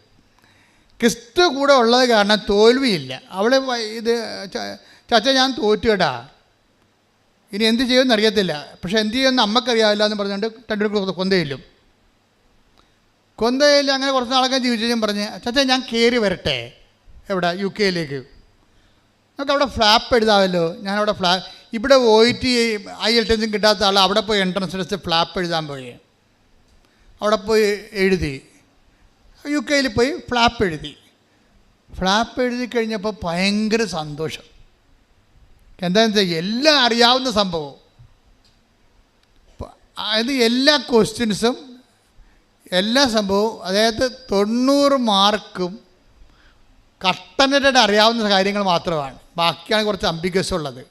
ക്രിസ്തു കൂടെ ഉള്ളത് കാരണം തോൽവിയില്ല. അവളെ ഇത് ചച്ച ഞാൻ തോറ്റു കേട്ടാ ഇനി എന്ത് ചെയ്യുമെന്ന് അറിയത്തില്ല. പക്ഷെ എന്ത് ചെയ്യുമെന്ന് അമ്മക്കറിയാവില്ല എന്ന് പറഞ്ഞുകൊണ്ട് രണ്ടുപേരും കൊന്തയില്ലും കൊന്തയിൽ അങ്ങനെ കുറച്ച് നാളൊക്കെ ജീവിച്ചു ഞാൻ പറഞ്ഞ് ചാച്ച ഞാൻ കയറി വരട്ടെ എവിടെ? യു കെയിലേക്ക് നമുക്ക് അവിടെ ഫ്ലാപ്പ് എഴുതാമല്ലോ. ഞാനവിടെ ഫ്ലാ ഇവിടെ പോയിട്ട് ഐ എൽ ടെൻസും കിട്ടാത്ത ആൾ അവിടെ പോയി എൻട്രൻസ് എടുത്ത് ഫ്ലാപ്പ് എഴുതാൻ പോയി. അവിടെ പോയി എഴുതി. യു കെയിൽ പോയി ഫ്ലാപ്പ് എഴുതി. ഫ്ലാപ്പ് എഴുതി കഴിഞ്ഞപ്പോൾ ഭയങ്കര സന്തോഷം. എന്താണെന്ന് വെച്ചാൽ എല്ലാം അറിയാവുന്ന സംഭവം. അതായത് എല്ലാ ക്വസ്റ്റ്യൻസും എല്ലാ സംഭവവും അതായത് തൊണ്ണൂറ് മാർക്കും കട്ടനരുടെ അറിയാവുന്ന കാര്യങ്ങൾ മാത്രമാണ്. ബാക്കിയാണ് കുറച്ച് അംബിഗസ് ഉള്ളത്.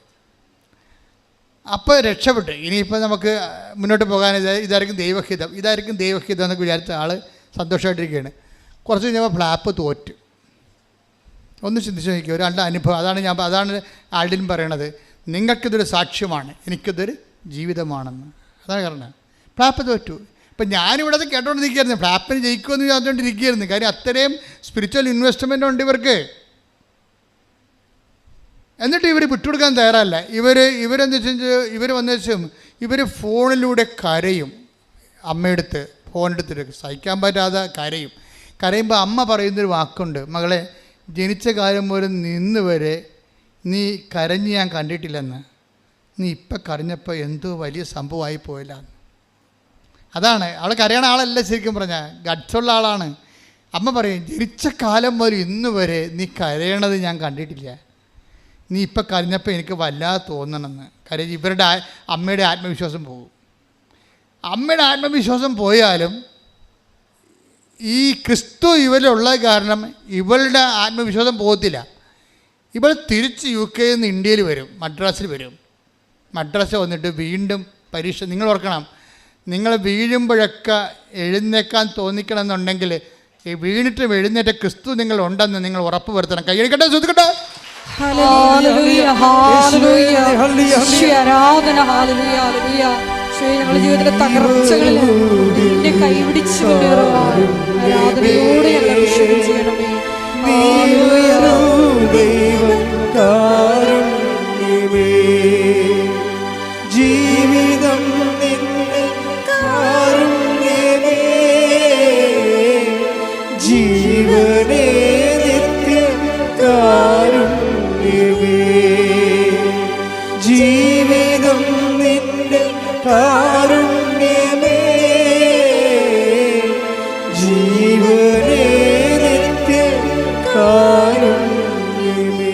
അപ്പോൾ രക്ഷപ്പെട്ടു. ഇനിയിപ്പോൾ നമുക്ക് മുന്നോട്ട് പോകാൻ ഇത് ഇതായിരിക്കും ദൈവഹിതം. ഇതായിരിക്കും ദൈവഹിതം എന്നൊക്കെ വിചാരിച്ച ആൾ സന്തോഷമായിട്ടിരിക്കുകയാണ്. കുറച്ച് കഴിഞ്ഞപ്പോൾ ഫ്ലാപ്പ് തോറ്റു. ഒന്ന് ചിന്തിച്ച് ഒരു ഒരാളുടെ അനുഭവം. അതാണ് ഞാൻ അതാണ് ആൾഡിൻ പറയണത്. നിങ്ങൾക്കിതൊരു സാക്ഷ്യമാണ്. എനിക്കിതൊരു ജീവിതമാണെന്ന്. അതാണ് കാരണം. ഫ്ലാപ്പ് തോറ്റു. ഇപ്പം ഞാനിവിടെ കേട്ടോണ്ടിരിക്കുകയായിരുന്നു ഫ്ലാപ്പിന് ജയിക്കുമെന്ന് ചോദിച്ചുകൊണ്ടിരിക്കുകയായിരുന്നു കാര്യം അത്രയും സ്പിരിച്വൽ ഇൻവെസ്റ്റ്മെന്റ് ഉണ്ട് ഇവർക്ക്. എന്നിട്ട് ഇവർ വിട്ടുകൊടുക്കാൻ തയ്യാറല്ല. ഇവർ ഇവരെന്ത് വെച്ചാൽ ഇവർ വന്ന വെച്ചും ഇവർ ഫോണിലൂടെ കരയും. അമ്മയെടുത്ത് ഫോണെടുത്തിട്ട് സഹിക്കാൻ പറ്റാതെ കരയും. കരയുമ്പോൾ അമ്മ പറയുന്നൊരു വാക്കുണ്ട്. മകളെ ജനിച്ച കാലം മുതൽ നിന്ന് വരെ നീ കരഞ്ഞ് ഞാൻ കണ്ടിട്ടില്ലെന്ന്. നീ ഇപ്പം കരഞ്ഞപ്പോൾ എന്തോ വലിയ സംഭവമായി പോയില്ല അതാണ്. അവളെ കരയണ ആളല്ല ശരിക്കും പറഞ്ഞാൽ ഗഡ്സുള്ള ആളാണ്. അമ്മ പറയും ജനിച്ച കാലം മുതൽ ഇന്ന് വരെ നീ കരയണത് ഞാൻ കണ്ടിട്ടില്ല. നീ ഇപ്പം കരഞ്ഞപ്പോൾ എനിക്ക് വല്ലാതെ തോന്നണമെന്ന് കാര്യം ഇവരുടെ അമ്മയുടെ ആത്മവിശ്വാസം പോകും. അമ്മയുടെ ആത്മവിശ്വാസം പോയാലും ഈ ക്രിസ്തു ഇവരിലുള്ള കാരണം ഇവളുടെ ആത്മവിശ്വാസം പോകത്തില്ല. ഇവൾ തിരിച്ച് യു കെയിൽ നിന്ന് ഇന്ത്യയിൽ വരും മദ്രാസിൽ വരും. മദ്രാസിൽ വന്നിട്ട് വീണ്ടും പരീക്ഷ നിങ്ങൾ ഓർക്കണം നിങ്ങൾ വീഴുമ്പോഴൊക്കെ എഴുന്നേക്കാൻ തോന്നിക്കണമെന്നുണ്ടെങ്കിൽ ഈ വീണിട്ടും എഴുന്നേറ്റ ക്രിസ്തു നിങ്ങൾ ഉണ്ടെന്ന് നിങ്ങൾ ഉറപ്പ് വരുത്തണം. കൈയടിക്കട്ടെ ശ്രദ്ധിക്കട്ടെ. Hallelujah, hallelujah, hallelujah, ആരാധന hallelujah, ഹല്ലേലൂയ. ഞങ്ങളുടെ ജീവിതത്തിലെ തകർച്ചകളിൽ നിന്നെ കൈപിടിച്ച് ആരാധനയോടെ ഞങ്ങളെ അഭിഷേകം ചെയ്യണമേ. ജീവനേ നിത്യ കാരുണ്യമേ. കാരുണ്യമേ ജീവനേ നിത്യ കാരുണ്യമേ.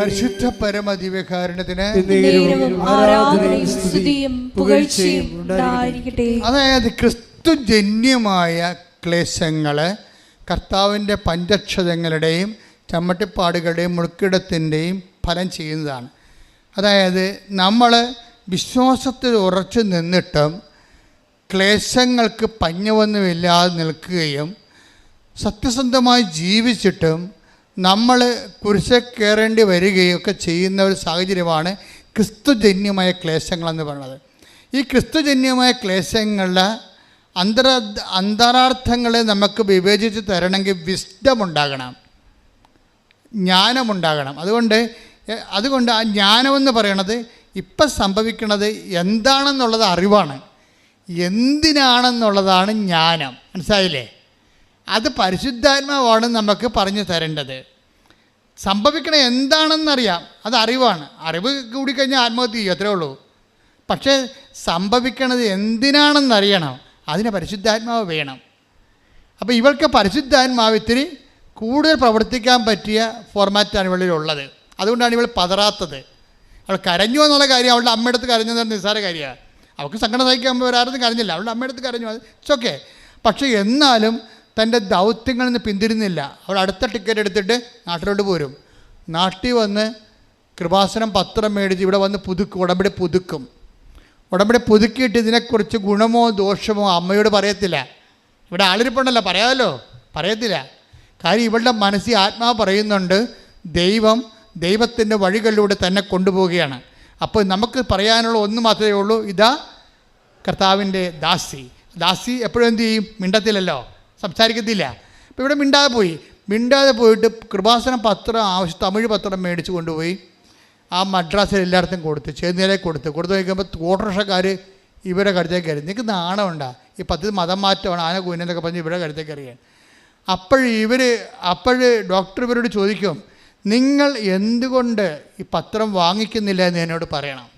പരിശുദ്ധ പരമദിവ്യകാരുണ്യത്തിന് നേരവും ആരാധനയും സ്തുതിയും പുകഴ്ചയും ഉണ്ടായിരിക്കട്ടെ. അതായത് ക്രിസ്തുജന്യമായ ക്ലേശങ്ങൾ കർത്താവിന്റെ പഞ്ചക്ഷതങ്ങളുടെയും ചമ്മട്ടിപ്പാടുകളുടെയും മുൾക്കിടത്തിന്റെയും ഫലം ചെയ്യുന്നതാണ്. അതായത് നമ്മൾ വിശ്വാസത്തിൽ ഉറച്ചു നിന്നിട്ടും ക്ലേശങ്ങൾക്ക് പഞ്ഞവൊന്നുമില്ലാതെ നിൽക്കുകയും സത്യസന്ധമായി ജീവിച്ചിട്ടും നമ്മൾ കുരിശ കയറേണ്ടി വരികയും ഒക്കെ ചെയ്യുന്ന ഒരു സാഹചര്യമാണ് ക്രിസ്തുജന്യമായ ക്ലേശങ്ങളെന്ന് പറയുന്നത്. ഈ ക്രിസ്തുജന്യമായ ക്ലേശങ്ങളുടെ അന്തര അന്തരാർത്ഥങ്ങളെ നമുക്ക് വിവേചിച്ച് തരണമെങ്കിൽ വിസ്ഡം ഉണ്ടാകണം ജ്ഞാനമുണ്ടാകണം. അതുകൊണ്ട് അതുകൊണ്ട് ആ ജ്ഞാനമെന്ന് പറയണത് ഇപ്പം സംഭവിക്കുന്നത് എന്താണെന്നുള്ളത് അറിവാണ്. എന്തിനാണെന്നുള്ളതാണ് ജ്ഞാനം. മനസ്സിലായില്ലേ? അത് പരിശുദ്ധാത്മാവാണ് നമുക്ക് പറഞ്ഞു തരേണ്ടത്. സംഭവിക്കണ എന്താണെന്നറിയാം. അത് അറിവാണ്. അറിവ് കൂടിക്കഴിഞ്ഞാൽ ആത്മഹത്യ ചെയ്യും അത്രേ ഉള്ളൂ. പക്ഷേ സംഭവിക്കണത് എന്തിനാണെന്നറിയണം. അതിന് പരിശുദ്ധാത്മാവ് വേണം. അപ്പോൾ ഇവൾക്ക് പരിശുദ്ധാത്മാവ് ഇത്തിരി കൂടുതൽ പ്രവർത്തിക്കാൻ പറ്റിയ ഫോർമാറ്റാണ് ഇവളിലുള്ളത്. അതുകൊണ്ടാണ് ഇവൾ പതറാത്തത്. അവൾ കരഞ്ഞു എന്നുള്ള കാര്യം അവളുടെ അമ്മയടുത്ത് കരഞ്ഞത് നിസ്സാര കാര്യമാണ്. അവൾക്ക് സങ്കടം സഹിക്കാൻ വരാറും കരഞ്ഞില്ല. അവളുടെ അമ്മയടുത്ത് കരഞ്ഞു. അത് ഇറ്റ്സ് ഓക്കെ പക്ഷേ എന്നാലും തന്റെ ദൗത്യങ്ങളിൽ നിന്ന് പിന്തിരുന്നില്ല അവൾ അടുത്ത ടിക്കറ്റ് എടുത്തിട്ട് നാട്ടിലോട്ട് പോരും. നാട്ടിൽ വന്ന് കൃപാസനം പത്രം മേടിച്ച് ഇവിടെ വന്ന് പുതുക്കും ഉടമ്പടി പുതുക്കും. ഉടമ്പടി പുതുക്കിയിട്ട് ഇതിനെക്കുറിച്ച് ഗുണമോ ദോഷമോ അമ്മയോട് പറയത്തില്ല. ഇവിടെ ആളിരിപ്പുണ്ടല്ലോ പറയാമല്ലോ. പറയത്തില്ല. കാര്യം ഇവളുടെ മനസ്സിൽ ആത്മാവ് പറയുന്നുണ്ട് ദൈവം ദൈവത്തിന്റെ വഴികളിലൂടെ തന്നെ കൊണ്ടുപോവുകയാണ്. അപ്പോൾ നമുക്ക് പറയാനുള്ള ഒന്ന് മാത്രമേ ഉള്ളൂ ഇതാ കർത്താവിന്റെ ദാസി. ദാസി എപ്പോഴും എന്ത് ചെയ്യും? മിണ്ടത്തില്ലല്ലോ. സംസാരിക്കത്തില്ല. അപ്പോൾ ഇവിടെ മിണ്ടാതെ പോയി. മിണ്ടാതെ പോയിട്ട് കൃപാസന പത്രം ആവശ്യം തമിഴ് പത്രം മേടിച്ച് കൊണ്ടുപോയി. ആ മദ്രാസിൽ എല്ലായിടത്തും കൊടുത്ത് ചേന്നേരെ കൊടുത്ത്. കൊടുത്തു നോക്കുമ്പോൾ ഓട്ടോറിക്ഷക്കാർ ഇവരെ കരുത്തേക്ക് കയറി. നിങ്ങൾക്ക് നാണമുണ്ടാ ഈ പദ്ധതി മതം മാറ്റമാണ് ആന കുഞ്ഞെന്നൊക്കെ പറഞ്ഞ് ഇവരെ കരുത്തേക്ക് അറിയാൻ അപ്പോൾ ഇവർ അപ്പോൾ ഡോക്ടർ ഇവരോട് ചോദിക്കും നിങ്ങൾ എന്തുകൊണ്ട് ഈ പത്രം വാങ്ങിക്കുന്നില്ല എന്ന് എന്നോട് പറയണം.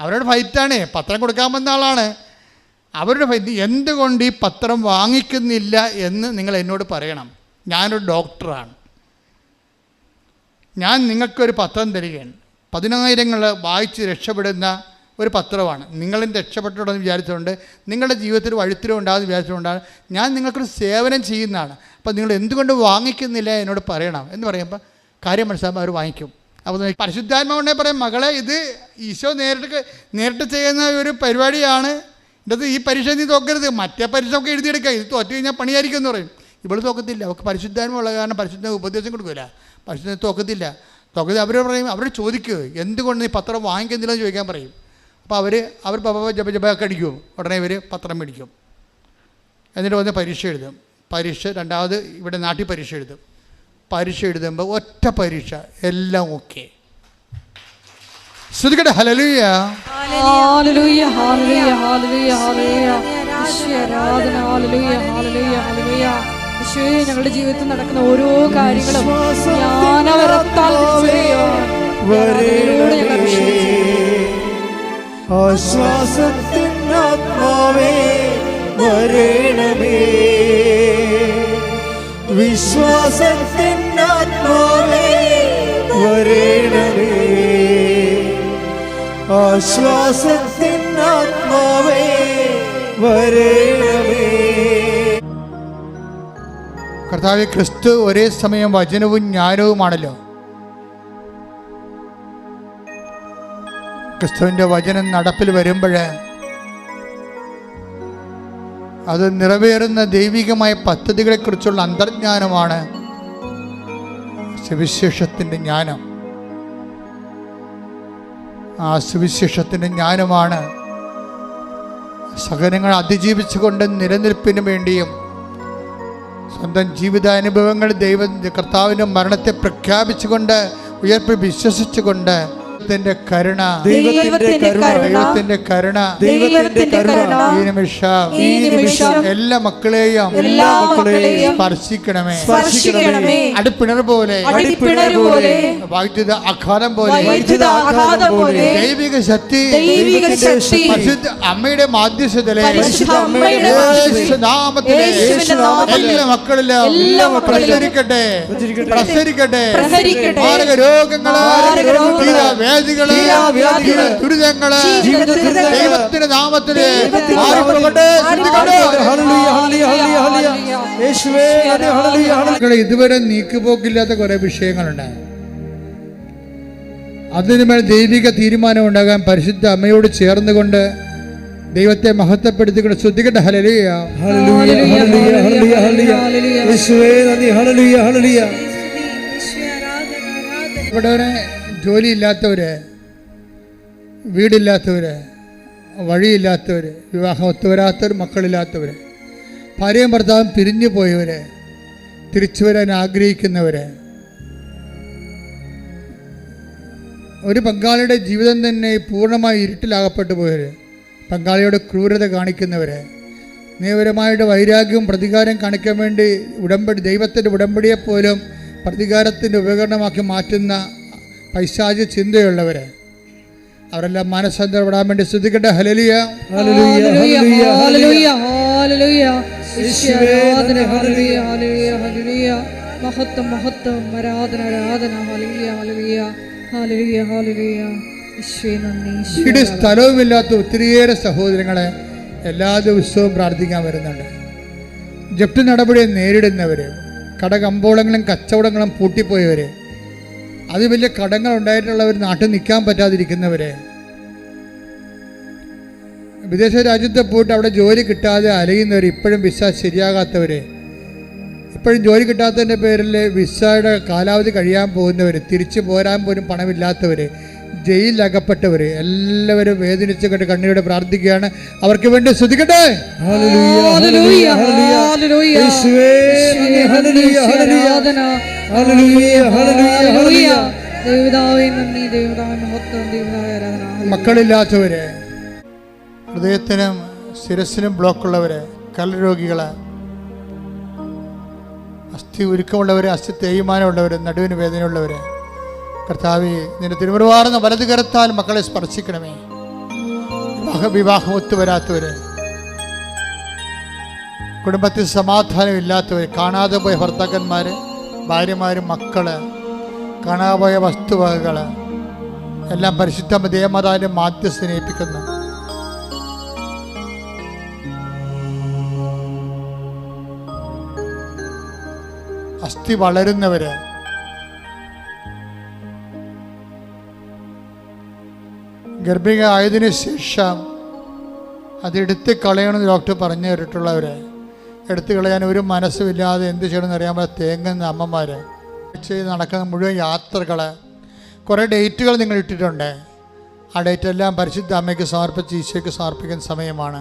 അവരുടെ ഫൈറ്റാണ് പത്രം കൊടുക്കാൻ വന്ന ആളാണ്. അവരുടെ ഫൈറ്റ് എന്തുകൊണ്ട് ഈ പത്രം വാങ്ങിക്കുന്നില്ല എന്ന് നിങ്ങൾ എന്നോട് പറയണം. ഞാനൊരു ഡോക്ടറാണ്. ഞാൻ നിങ്ങൾക്കൊരു പത്രം തരികയാണ്. പതിനായിരങ്ങൾ വായിച്ച് രക്ഷപ്പെടുന്ന ഒരു പത്രമാണ്. നിങ്ങളും രക്ഷപ്പെട്ടോടെന്ന് വിചാരിച്ചുകൊണ്ട് നിങ്ങളുടെ ജീവിതത്തിൽ വഴുത്തിലും ഉണ്ടാകുന്ന വിചാരിച്ചുകൊണ്ടാണ് ഞാൻ നിങ്ങൾക്കൊരു സേവനം ചെയ്യുന്നതാണ്. അപ്പോൾ നിങ്ങൾ എന്തുകൊണ്ട് വാങ്ങിക്കുന്നില്ല എന്നോട് പറയണം എന്ന് പറയുമ്പോൾ കാര്യം മനസ്സിലാകുമ്പോൾ അവർ വാങ്ങിക്കും. അപ്പോൾ പരിശുദ്ധാത്മാവുണ്ടെ പറയും മകളെ ഇത് ഈശോ നേരിട്ട് നേരിട്ട് ചെയ്യുന്ന ഒരു പരിപാടിയാണ്. ഇതത് ഈ പരീക്ഷ നീ തോക്കരുത് മറ്റേ പരീക്ഷ ഒക്കെ എഴുതിയെടുക്കുക ഇത് തോറ്റു കഴിഞ്ഞാൽ പണിയായിരിക്കും എന്ന് പറയും. ഇവൾ തോക്കത്തില്ല. അവൾക്ക് പരിശുദ്ധാത്മ ഉള്ള കാരണം പരിശുദ്ധ ഉപദേശം കൊടുക്കില്ല പരിശുദ്ധ തോക്കത്തില്ല. തോക്കത്തിൽ അവർ പറയും അവർ ചോദിക്കുക എന്തുകൊണ്ട് നീ പത്രം വാങ്ങിക്കുന്നില്ലെന്ന് ചോദിക്കാൻ പറയും. അപ്പോൾ അവർ അവർ പപ്പ ജപ ജപൊക്കെ അടിക്കും. ഉടനെ ഇവർ പത്രം മേടിക്കും. എന്നിട്ട് വന്ന് പരീക്ഷ എഴുതും. പരീക്ഷ രണ്ടാമത് ഇവിടെ നാട്ടിൽ പരീക്ഷ എഴുതും. പരീക്ഷ എഴുതുമ്പോൾ ഒറ്റ പരീക്ഷ എല്ലാം ഓക്കെ. ശ്രദ്ധിക്കട്ടെ ഹലലുയ ഞങ്ങളുടെ ജീവിതത്തിൽ നടക്കുന്ന ഓരോ കാര്യങ്ങളും ജ്ഞാനവരത്താൽ. ആശ്വാസത്തിൻ ആത്മാവേ വരേണമേ. ആത്മാവേ വരേണമേ. ആത്മാവേ വരേണമേ. കർത്താവ് ക്രിസ്തു ഒരേ സമയം വചനവും ജ്ഞാനവുമാണല്ലോ. ക്രിസ്തുവിന്റെ വചനം നടപ്പിൽ വരുമ്പോൾ അത് നിറവേറുന്ന ദൈവികമായ പദ്ധതികളെക്കുറിച്ചുള്ള അന്തർജ്ഞാനമാണ് സുവിശേഷത്തിന്റെ ജ്ഞാനം. ആ സുവിശേഷത്തിന്റെ ജ്ഞാനമാണ് സഹനങ്ങൾ അതിജീവിച്ചുകൊണ്ട് നിലനിൽപ്പിന് വേണ്ടിയും സ്വന്തം ജീവിതാനുഭവങ്ങൾ ദൈവ കർത്താവിന്റെ മരണത്തെ പ്രഖ്യാപിച്ചുകൊണ്ട് ഉയർപ്പ് വിശ്വസിച്ചുകൊണ്ട് ദൈവത്തിന്റെ കരുണ. ദൈവത്തിന്റെ കരുണ. ദൈവത്തിന്റെ കരുണ. ഈ നിമിഷം ഈ നിമിഷം എല്ലാ മക്കളെയും എല്ലാ മക്കളെയും സ്പർശിക്കണമേ. സ്പർശിക്കണമേ. അടുപ്പിണർ പോലെ അടുപ്പിണർ പോലെ വൈദ്യുത ആഘാതം പോലെ വൈദ്യുത ആഘാതം പോലെ ദൈവിക ശക്തി ദൈവിക ശക്തി പരിശുദ്ധ അമ്മയുടെ മാധ്യസ്ഥതയിലെ പരിശുദ്ധ അമ്മയുടെ നാമത്തിലെ യേശുവിന്റെ നാമത്തിൽ എല്ലാ മക്കളിലും എല്ലാ മക്കളെയും പ്രസരിക്കട്ടെ പ്രസരിക്കട്ടെ. പ്രസരിക്കട്ടെ. ആരോഗ്യ രോഗങ്ങൾ തീരാവ്യാധികൾ, ദുരിതങ്ങൾ ദൈവത്തിന്റെ ഹല്ലേലൂയ ഇതുവരെ നീക്കുപോക്കില്ലാത്ത കുറെ വിഷയങ്ങളുണ്ട് അതിനുമേൽ ദൈവിക തീരുമാനം ഉണ്ടാകാൻ പരിശുദ്ധ അമ്മയോട് ചേർന്നുകൊണ്ട് ദൈവത്തെ മഹത്വപ്പെടുത്തിക്കൊണ്ട് ശ്രദ്ധിക്കട്ടെ. ഹലലിയ ഇവിടെ ജോലിയില്ലാത്തവര് വീടില്ലാത്തവര് വഴിയില്ലാത്തവര് വിവാഹം ഒത്തുവരാത്തവർ മക്കളില്ലാത്തവര് ഭാര്യയും ഭർത്താവും പിരിഞ്ഞു പോയവര് തിരിച്ചു വരാൻ ആഗ്രഹിക്കുന്നവര് ഒരു പങ്കാളിയുടെ ജീവിതം തന്നെ പൂർണമായി ഇരുട്ടിലാകപ്പെട്ടു പോയവർ പങ്കാളിയോട് ക്രൂരത കാണിക്കുന്നവർ നിയമപരമായിട്ട് വൈരാഗ്യവും പ്രതികാരം കാണിക്കാൻ വേണ്ടി ഉടമ്പടി ദൈവത്തിന്റെ ഉടമ്പടിയെപ്പോലും പ്രതികാരത്തിന്റെ ഉപകരണമാക്കി മാറ്റുന്ന പൈശാചി ചിന്തയുള്ളവർ അവരെല്ലാം മനസ്സന്തരപ്പെടാൻ വേണ്ടി ശ്രദ്ധിക്കട്ടെ. ഹലലിയ മഹത്വം മഹത്വം ആരാധന ആരാധന. വീട് സ്ഥലവുമില്ലാത്ത ഒത്തിരിയേറെ സഹോദരങ്ങളെ എല്ലാ ദിവസവും പ്രാർത്ഥിക്കാൻ വരുന്നുണ്ട്. ജപ്തി നടപടിയെ നേരിടുന്നവർ കടകമ്പോളങ്ങളും കച്ചവടങ്ങളും പൂട്ടിപ്പോയവർ അത് വലിയ കടങ്ങൾ ഉണ്ടായിട്ടുള്ളവർ നാട്ടിൽ നിൽക്കാൻ പറ്റാതിരിക്കുന്നവരെ. വിദേശ രാജ്യത്ത് പോയിട്ട് അവിടെ ജോലി കിട്ടാതെ അലയുന്നവർ ഇപ്പോഴും വിസ ശരിയാകാത്തവരെ. ഇപ്പോഴും ജോലി കിട്ടാത്തതിന്റെ പേരിൽ വിസയുടെ കാലാവധി കഴിയാൻ പോകുന്നവർ തിരിച്ചു പോരാൻ പോലും പണമില്ലാത്തവർ ജയിലിലകപ്പെട്ടവർ എല്ലാവരും വേദനിച്ച് കണ്ട് കണ്ണീരോടെ പ്രാർത്ഥിക്കുകയാണ്. അവർക്ക് വേണ്ടി ശ്രദ്ധിക്കട്ടെ ഹല്ലേലൂയ. ഹല്ലേലൂയ. ഹല്ലേലൂയ. ഹല്ലേലൂയ. മക്കളില്ലാത്തവര് ഹൃദയത്തിനും ശിരസിനും ബ്ലോക്കുള്ളവര് കലരോഗികൾ അസ്ഥി ഉരുക്കമുള്ളവർ അസ്ഥി തേയ്മാനമുള്ളവർ നടുവിന് വേദനയുള്ളവർ കർത്താവി നിന്റെ തിരുമുറവാർന്ന വലതു കരത്താൽ മക്കളെ സ്പർശിക്കണമേ. വിവാഹ വിവാഹം ഒത്തുവരാത്തവര് കുടുംബത്തിൽ സമാധാനം ഇല്ലാത്തവര് കാണാതെ പോയ ഭർത്താക്കന്മാര് ഭാര്യമാര് മക്കൾ കാണാപോയ വസ്തുവകകൾ എല്ലാം പരിശുദ്ധ ദേവമതാലും മാധ്യസ്ഥനെ ഏൽപ്പിക്കുന്നു അസ്ഥി വളരുന്നവര് ഗർഭിക ആയതിനു ശേഷം അതെടുത്ത് കളയണമെന്ന് ഡോക്ടർ പറഞ്ഞു തന്നിട്ടുള്ളവര് എടുത്തു കളയാൻ ഒരു മനസ്സുമില്ലാതെ എന്ത് ചെയ്യണമെന്ന് പറ്റാ തേങ്ങുന്ന അമ്മമാർ ചെയ്ത് നടക്കുന്ന മുഴുവൻ യാത്രകൾ കുറേ ഡേറ്റുകൾ നിങ്ങൾ ഇട്ടിട്ടുണ്ട്. ആ ഡേറ്റെല്ലാം പരിശുദ്ധ അമ്മയ്ക്ക് സമർപ്പിച്ച് ഈശോയ്ക്ക് സമർപ്പിക്കുന്ന സമയമാണ്.